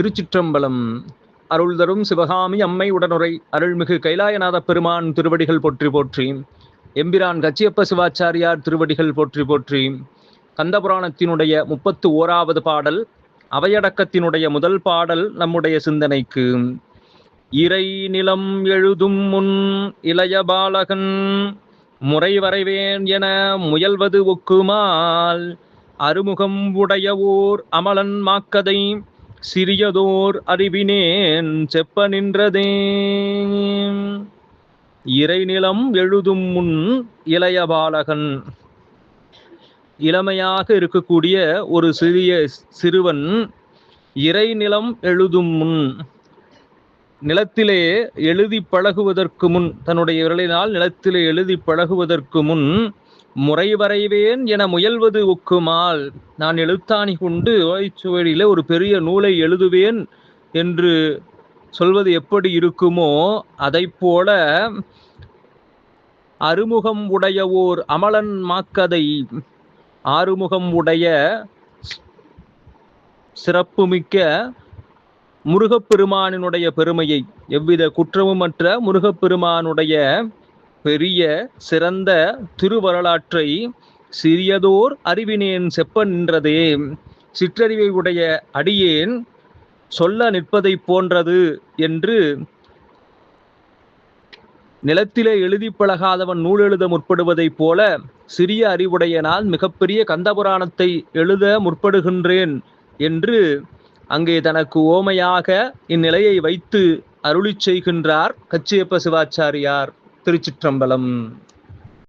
திருச்சிற்றம்பலம். அருள் தரும் சிவகாமி அம்மை உடனுரை அருள்மிகு கைலாயநாத பெருமான் திருவடிகள் போற்றி போற்றி. எம்பிரான் கச்சியப்ப சிவாச்சாரியார் திருவடிகள் போற்றி போற்றி. கந்தபுராணத்தினுடைய முப்பத்து ஓராவது பாடல் அவையடக்கத்தினுடைய முதல் பாடல் நம்முடைய சிந்தனைக்கு. இறை நிலம் எழுதும் முன் இளைய பாலகன் முறை வரைவேன் என முயல்வது ஒக்குமால் அருமுகம் உடையவோர் அமலன் மாக்கதை சிறியதோர் அறிவினேன் செப்ப நின்றதே. இறைநிலம் எழுதும் முன் இளைய பாலகன். இளமையாக இருக்கக்கூடிய ஒரு சிறிய சிறுவன் இறைநிலம் எழுதும் முன் நிலத்திலே எழுதி பழகுவதற்கு முன் தன்னுடைய விரலினால் நிலத்திலே எழுதி பழகுவதற்கு முன் முறை வரைவேன் என முயல்வது ஒக்குமால் நான் எழுத்தாணி கொண்டு ஓய்ச்சுவடியில ஒரு பெரிய நூலை எழுதுவேன் என்று சொல்வது எப்படி இருக்குமோ அதை போல அறுமுகம் உடைய ஓர் அமலன் மாக்கதை ஆறுமுகம் உடைய சிறப்புமிக்க முருகப்பெருமானினுடைய பெருமையை எவ்வித குற்றமுமற்ற முருகப்பெருமானுடைய பெரிய சிறந்த திருவரலாற்றை சிறியதோர் அறிவினேன் செப்ப நின்றதே. சிற்றறிவை உடைய அடியேன் சொல்ல நிற்பதை போன்றது என்று நிலத்திலே எழுதி பழகாதவன் நூல் எழுத முற்படுவதைப் போல சிறிய அறிவுடைய நான் மிகப்பெரிய கந்தபுராணத்தை எழுத முற்படுகின்றேன் என்று அங்கே தனக்கு ஓமையாக இந்நிலையை வைத்து அருளிச் செய்கின்றார் கச்சியப்ப சிவாச்சாரியார் திருச்சிற்றம்பலம்.